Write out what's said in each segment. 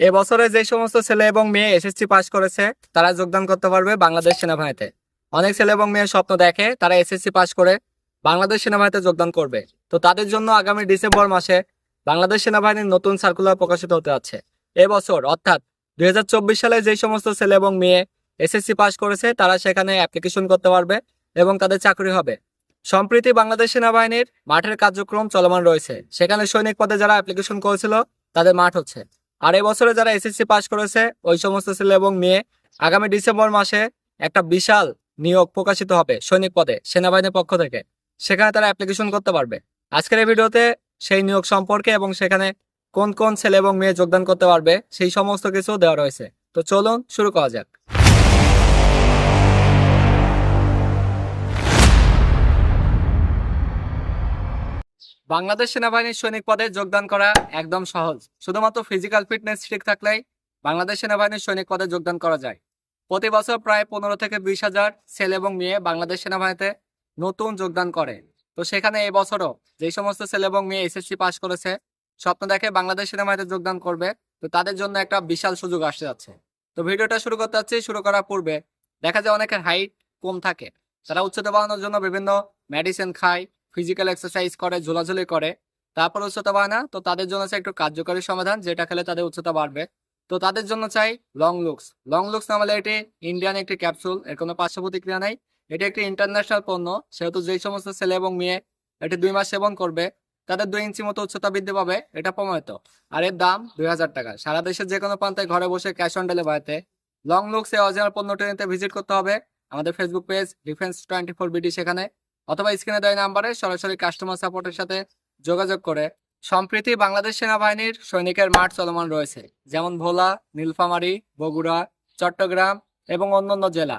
এবছরে যে সমস্ত ছেলে এবং মেয়ে এসএসসি পাস করেছে, তারা যোগদান করতে পারবে বাংলাদেশ সেনাবাহিনীতে। অনেক ছেলে এবং মেয়ে স্বপ্ন দেখে তারা এসএসসি পাস করে বাংলাদেশ সেনাবাহিনীতে যোগদান করবে। তো তাদের জন্য আগামী ডিসেম্বর মাসে বাংলাদেশ সেনাবাহিনীর নতুন সার্কুলার প্রকাশিত হতে যাচ্ছে। এবছর, অর্থাৎ দুই সালে যে সমস্ত ছেলে এবং মেয়ে এসএসসি পাস করেছে, তারা সেখানে অ্যাপ্লিকেশন করতে পারবে এবং তাদের চাকরি হবে। সম্প্রতি বাংলাদেশ সেনাবাহিনীর মাঠের কার্যক্রম চলমান রয়েছে। সেখানে সৈনিক পদে যারা অ্যাপ্লিকেশন করেছিল, তাদের মাঠ হচ্ছে। আর এবছরে যারা এসএসসি পাশ করেছে, ওই সমস্ত ছেলে এবং মেয়ে আগামী ডিসেম্বর মাসে একটা বিশাল নিয়োগ প্রকাশিত হবে সৈনিক পদে, সেনাবাহিনীর পক্ষ থেকে। সেখানে তারা অ্যাপ্লিকেশন করতে পারবে। আজকের এই ভিডিওতে সেই নিয়োগ সম্পর্কে এবং সেখানে কোন কোন ছেলে এবং মেয়ে যোগদান করতে পারবে, সেই সমস্ত কিছু দেওয়া রয়েছে। তো চলুন শুরু করা যাক। বাংলাদেশ সেনাবাহিনীর সৈনিক পদে যোগদান করা একদম সহজ। শুধুমাত্র ফিজিক্যাল ফিটনেস ঠিক থাকলেই বাংলাদেশ সেনাবাহিনীর সৈনিক পদে যোগদান করা যায়। প্রতি বছর প্রায় পনেরো থেকে বিশ হাজার ছেলে এবং মেয়ে বাংলাদেশ সেনাবাহিনীতে নতুন যোগদান করে। তো সেখানে এই বছরও যেই সমস্ত ছেলে এবং মেয়ে এসএসসি পাস করেছে, স্বপ্ন দেখে বাংলাদেশ সেনাবাহিনীতে যোগদান করবে। তো তাদের জন্য একটা বিশাল সুযোগ আসতে যাচ্ছে। তো ভিডিওটা শুরু করতে যাচ্ছি, শুরু করার পূর্বে দেখা যায় অনেকের হাইট কম থাকে। তারা উচ্চতা বাড়ানোর জন্য বিভিন্ন মেডিসিন খায় ফিজিক্যাল এক্সারসাইজ করে, ঝোলাঝুলি করে। তারপর উচ্চতা বাড়ে না, তো তাদের জন্য চাই একটু কার্যকরী সমাধান, যেটা খেলে তাদের উচ্চতা বাড়বে। তো তাদের জন্য চাই লং লুকস লং লুকস নামলে এটি ইন্ডিয়ান একটি ক্যাপসুল এর কোনো পার্শ্ব প্রতিক্রিয়া নাই। এটি একটি ইন্টারন্যাশনাল পণ্য, সেহেতু যেই সমস্ত ছেলে এবং মেয়ে এটি দুই মাস সেবন করবে, তাদের দুই ইঞ্চি মতো উচ্চতা বৃদ্ধি পাবে, এটা প্রমাণিত। আর এর দাম দুই হাজার টাকা। সারা দেশের যে কোনো প্রান্তে ঘরে বসে ক্যাশ অন ডেলিভারিতে লং লুকস এই অরিজিনাল পণ্যটি নিতে ভিজিট করতে হবে। আমাদের Facebook page defence twenty four BD সেখানে। অথবা স্ক্রিনে দেওয়া নাম্বারে সরাসরি কাস্টমার সাপোর্টের সাথে যোগাযোগ করে। সম্প্রতি বাংলাদেশ সেনাবাহিনীর সৈনিকের মাঠ চলমান রয়েছে, যেমন ভোলা, নীলফামারী, বগুড়া, চট্টগ্রাম এবং অন্যান্য জেলা।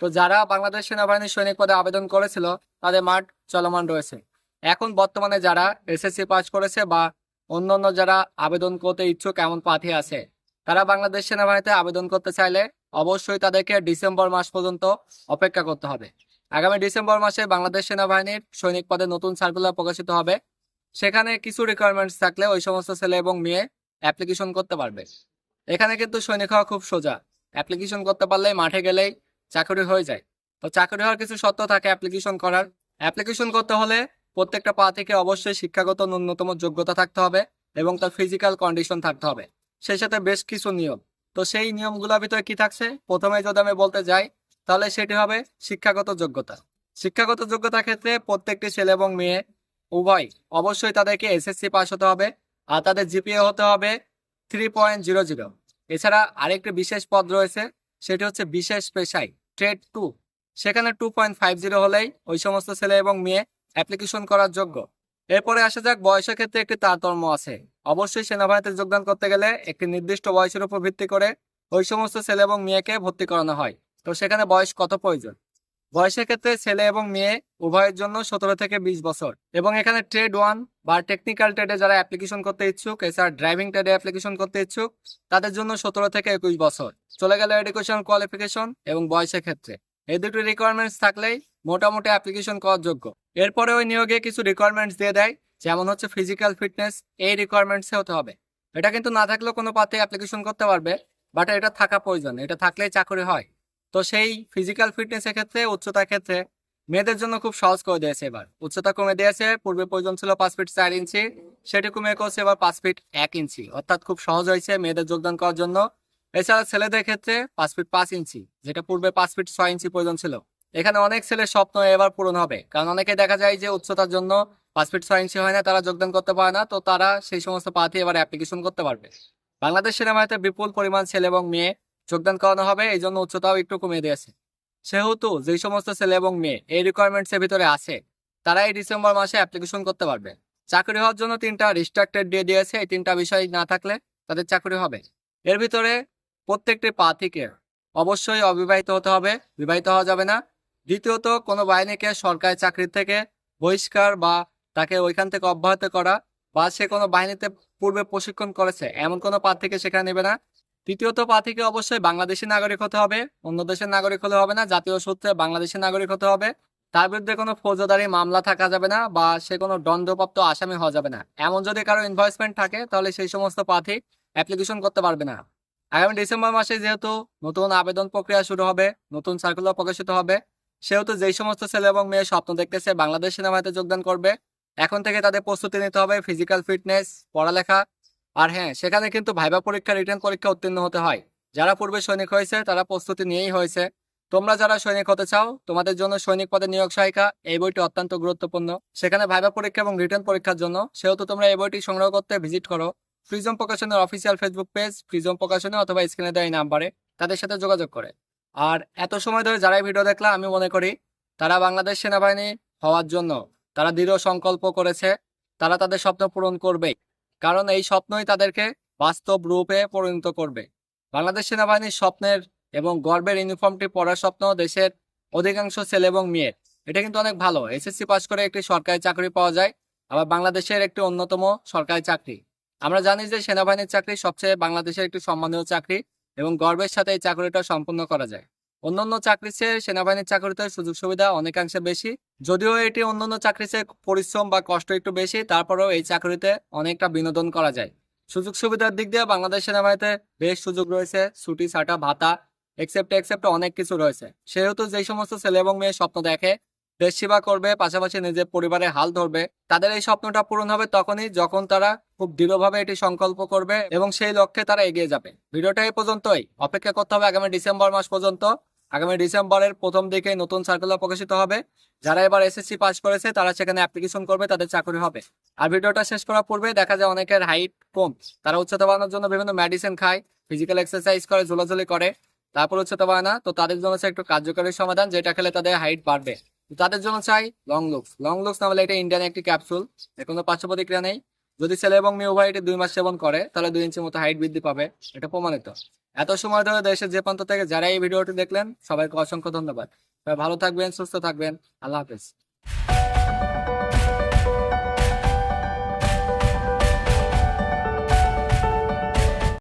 তো যারা বাংলাদেশ সেনাবাহিনীর সৈনিক পদে আবেদন করেছিল, তাদের মাঠ চলমান রয়েছে। এখন বর্তমানে যারা এসএসসি পাস করেছে বা অন্যান্য যারা আবেদন করতে ইচ্ছুক, এমন প্রার্থী আছে, তারা বাংলাদেশ সেনাবাহিনীতে আবেদন করতে চাইলে অবশ্যই তাদেরকে ডিসেম্বর মাস পর্যন্ত অপেক্ষা করতে হবে। আগামী ডিসেম্বর মাসে বাংলাদেশ সেনাবাহিনীর সৈনিক পদে নতুন সার্কুলার প্রকাশিত হবে। সেখানে কিছু রিকোয়ারমেন্টস থাকলে ওই সমস্ত ছেলে এবং মেয়ে অ্যাপ্লিকেশন করতে পারবে। এখানে কিন্তু সৈনিক হওয়া খুব সোজা। অ্যাপ্লিকেশন করতে পারলেই মাঠে গেলেই চাকরি হয়ে যায়। তো চাকরি হওয়ার কিছু শর্ত থাকে অ্যাপ্লিকেশন করার। অ্যাপ্লিকেশন করতে হলে প্রত্যেকটা পা থেকে অবশ্যই শিক্ষাগত ন্যূনতম যোগ্যতা থাকতে হবে এবং তার ফিজিক্যাল কন্ডিশন থাকতে হবে। সেই সাথে বেশ কিছু নিয়ম। তো সেই নিয়মগুলোর ভিতরে কি থাকছে? প্রথমে যদি আমি বলতে যাই তাহলে সেটি হবে শিক্ষাগত যোগ্যতা। শিক্ষাগত যোগ্যতার ক্ষেত্রে প্রত্যেকটি ছেলে এবং মেয়ে উভয় অবশ্যই তাদেরকে এসএসসি পাস হতে হবে আর তাদের জিপিএ হতে হবে থ্রি পয়েন্ট জিরো জিরো এছাড়া আরেকটি বিশেষ পদ রয়েছে, সেটি হচ্ছে বিশেষ পেশায় ট্রেড টু সেখানে টু পয়েন্ট ফাইভ জিরো হলেই ওই সমস্ত ছেলে এবং মেয়ে অ্যাপ্লিকেশন করার যোগ্য। এরপরে আসা যাক, বয়সের ক্ষেত্রে একটি তারতম্য আছে। অবশ্যই সেনাবাহিনীতে যোগদান করতে গেলে একটি নির্দিষ্ট বয়সের উপর ভিত্তি করে ওই সমস্ত ছেলে এবং মেয়েকে ভর্তি করানো হয়। তো সেখানে বয়স কত প্রয়োজন? বয়সের ক্ষেত্রে ছেলে এবং মেয়ে উভয়ের জন্য সতেরো থেকে বিশ বছর এবং এখানে ট্রেড ওয়ান বা টেকনিক্যাল ট্রেডে যারা অ্যাপ্লিকেশন করতে ইচ্ছুক, এছাড়া ড্রাইভিং ট্রেডে অ্যাপ্লিকেশন করতে ইচ্ছুক, তাদের জন্য সতেরো থেকে একুশ বছর। চলে গেল এডুকেশন কোয়ালিফিকেশন এবং বয়সের ক্ষেত্রে। এই দুটি রিকোয়ারমেন্টস থাকলেই মোটামুটি অ্যাপ্লিকেশন করার যোগ্য। এরপরে ওই নিয়োগে কিছু রিকোয়ারমেন্টস দিয়ে দেয়, যেমন হচ্ছে ফিজিক্যাল ফিটনেস এই রিকোয়ারমেন্টসে হতে হবে। এটা কিন্তু না থাকলেও কোনো পাতে অ্যাপ্লিকেশন করতে পারবে বাট এটা থাকা প্রয়োজন। এটা থাকলেই চাকরি হয়। তো সেই ফিজিক্যাল ফিটনেসের ক্ষেত্রে, উচ্চতার ক্ষেত্রে মেয়েদের জন্য খুব সহজ করে দিয়েছে এবার। উচ্চতা কমে দিয়েছে, পূর্বে প্রয়োজন ছিল পাঁচ ফিট চার ইঞ্চি, সেটি কমে করছে এবার পাঁচ ফিট এক ইঞ্চি। অর্থাৎ খুব সহজ হয়েছে মেয়েদের যোগদান করার জন্য। এছাড়া ছেলেদের ক্ষেত্রে পাঁচ ফিট পাঁচ ইঞ্চি, যেটা পূর্বে পাঁচ ফিট ছয় ইঞ্চি প্রয়োজন ছিল। এখানে অনেক ছেলের স্বপ্ন এবার পূরণ হবে, কারণ অনেকে দেখা যায় যে উচ্চতার জন্য পাঁচ ফিট ছয় ইঞ্চি হয় না, তারা যোগদান করতে পারে না, তো তারা সেই সমস্ত প্রার্থী এবার অ্যাপ্লিকেশন করতে পারবে। বাংলাদেশ সেনাবাহিনীতে বিপুল পরিমাণ ছেলে এবং মেয়ে যোগদান করানো হবে এই জন্য উচ্চতাও একটু কমিয়ে দিয়েছে। সেহেতু যেই সমস্ত ছেলে এবং মেয়ে এই রিকোয়ারমেন্টস এর ভিতরে আছে তারা এই ডিসেম্বর মাসে অ্যাপ্লিকেশন করতে পারবে। চাকরি হওয়ার জন্য তিনটা রিস্ট্রাক্টেড দিয়ে দিয়েছে, এই তিনটা বিষয় না থাকলে তাদের চাকরি হবে। এর ভিতরে প্রত্যেকটি প্রার্থীকে অবশ্যই অবিবাহিত হতে হবে, বিবাহিত হওয়া যাবে না। দ্বিতীয়ত, কোনো বাহিনীকে সরকারি চাকরির থেকে বহিষ্কার বা তাকে ওইখান থেকে অব্যাহত করা বা সে কোনো বাহিনীতে পূর্বে প্রশিক্ষণ করেছে, এমন কোনো প্রার্থীকে সেখানে নেবে না। তৃতীয়ত প্রার্থীকে অবশ্যই বাংলাদেশি নাগরিক হতে হবে। অন্য দেশের নাগরিক হলে হবে না, জাতীয় সূত্রে বাংলাদেশের নাগরিক হতে হবে। তার বিরুদ্ধে কোনো ফৌজদারি মামলা থাকা যাবে না বা সে কোনো দণ্ডপ্রাপ্ত আসামি হওয়া যাবে না। এমন যদি কারও ইনভয়েসমেন্ট থাকে, তাহলে সেই সমস্ত প্রার্থী অ্যাপ্লিকেশন করতে পারবে না। আগামী ডিসেম্বর মাসে যেহেতু নতুন আবেদন প্রক্রিয়া শুরু হবে, নতুন সার্কুলার প্রকাশিত হবে, সেহেতু যেই সমস্ত ছেলে এবং মেয়ে স্বপ্ন দেখতেছে, বাংলাদেশ সেনাবাহিনীতে যোগদান করবে। এখন থেকে তাদের প্রস্তুতি নিতে হবে ফিজিক্যাল ফিটনেস পড়ালেখা আর হ্যাঁ সেখানে কিন্তু ভাইবা পরীক্ষা, রিটার্ন পরীক্ষা উত্তীর্ণ হতে হয়। যারা পূর্বে সৈনিক হয়েছে, তারা প্রস্তুতি নিয়েই হয়েছে। তোমরা যারা সৈনিক হতে চাও, তোমাদের জন্য সৈনিক পদে নিয়োগ সহায়িকা এই বইটি অত্যন্ত গুরুত্বপূর্ণ। সেখানে ভাইবা পরীক্ষা এবং রিটার্ন পরীক্ষার জন্য, সেহেতু তোমরা এই বইটি সংগ্রহ করতে ভিজিট করো। ফ্রিজম প্রকাশনের অফিসিয়াল ফেসবুক পেজ ফ্রিজম প্রকাশনে অথবা স্ক্রিনে দেওয়া এই নাম্বারে তাদের সাথে যোগাযোগ করে। আর এত সময় ধরে যারাই ভিডিও দেখলা, আমি মনে করি তারা বাংলাদেশ সেনাবাহিনী হওয়ার জন্য, তারা দৃঢ় সংকল্প করেছে, তারা তাদের স্বপ্ন পূরণ করবে কারণ এই স্বপ্নই তাদেরকে বাস্তব রূপে পরিণত করবে। বাংলাদেশ সেনাবাহিনীর স্বপ্নের এবং গর্বের ইউনিফর্মটি পরার স্বপ্ন দেশের অধিকাংশ ছেলে এবং মেয়ের। এটা কিন্তু অনেক ভালো। এসএসসি পাস করে একটি সরকারি চাকরি পাওয়া যায়, আবার বাংলাদেশের একটি অন্যতম সরকারি চাকরি। আমরা জানি যে সেনাবাহিনীর চাকরি সবচেয়ে বাংলাদেশের একটি সম্মানীয় চাকরি এবং গর্বের সাথে এই চাকরিটা সম্পূর্ণ করা যায়। অন্যান্য চাকরির চেয়ে সেনাবাহিনীর চাকরিতে সুযোগ সুবিধা অনেকাংশে বেশি। যদিও এটি অন্যান্য চাকরির চেয়ে পরিশ্রম বা কষ্ট একটু বেশি, তারপরেও এই চাকরিতে অনেকটা বিনোদন করা যায়। সুযোগ সুবিধার দিক দিয়ে বাংলাদেশ সেনাবাহিনীতে বেশ সুযোগ রয়েছে। ছুটি, ছাটা, ভাতা এক্সেপ্ট এক্সেপ্ট অনেক কিছু রয়েছে। সেহেতু যেই সমস্ত ছেলে এবং মেয়ে স্বপ্ন দেখে দেশ সেবা করবে, পাশাপাশি নিজের পরিবারের হাল ধরবে। তাদের এই স্বপ্নটা পূরণ হবে তখনই যখন তারা খুব দৃঢ়ভাবে এটি সংকল্প করবে এবং সেই লক্ষ্যে তারা এগিয়ে যাবে। ভিডিওটা এই পর্যন্তই। অপেক্ষা করতে হবে আগামী ডিসেম্বর মাস পর্যন্ত। আগামী ডিসেম্বরের প্রথম দিকে নতুন সার্কুলার প্রকাশিত হবে। যারা এবার এসএসসি পাস করেছে, তারা সেখানে অ্যাপ্লিকেশন করবে, তাদের চাকরি হবে। আর ভিডিওটা শেষ করার পূর্বে দেখা যায় অনেকের হাইট কম। তারা উচ্চতা বাড়ানোর জন্য বিভিন্ন মেডিসিন খায় ফিজিক্যাল এক্সারসাইজ করে, ঝোলাঝুলি করে। তারপর উচ্চতা বাড়ে না, তো তাদের জন্য একটু কার্যকরী সমাধান, যেটা খেলে তাদের হাইট বাড়বে। তাদের জন্য চাই লং লুকস লং লুকস না হলে এটা ইন্ডিয়ান একটি ক্যাপসুল এর কোনো পার্শ্ব প্রতিক্রিয়া নেই। যদি ছেলে এবং মেয়ে উভয় এটি দুই মাস সেবন করে, তাহলে দুই ইঞ্চি মতো হাইট বৃদ্ধি পাবে। এটা প্রমাণিত। এত সময় ধরে দেশের যে প্রান্ত থেকে যারা এই ভিডিওটি দেখলেন, সবাইকে অসংখ্য ধন্যবাদ। ভালো থাকবেন, সুস্থ থাকবেন। আল্লাহ হাফেজ।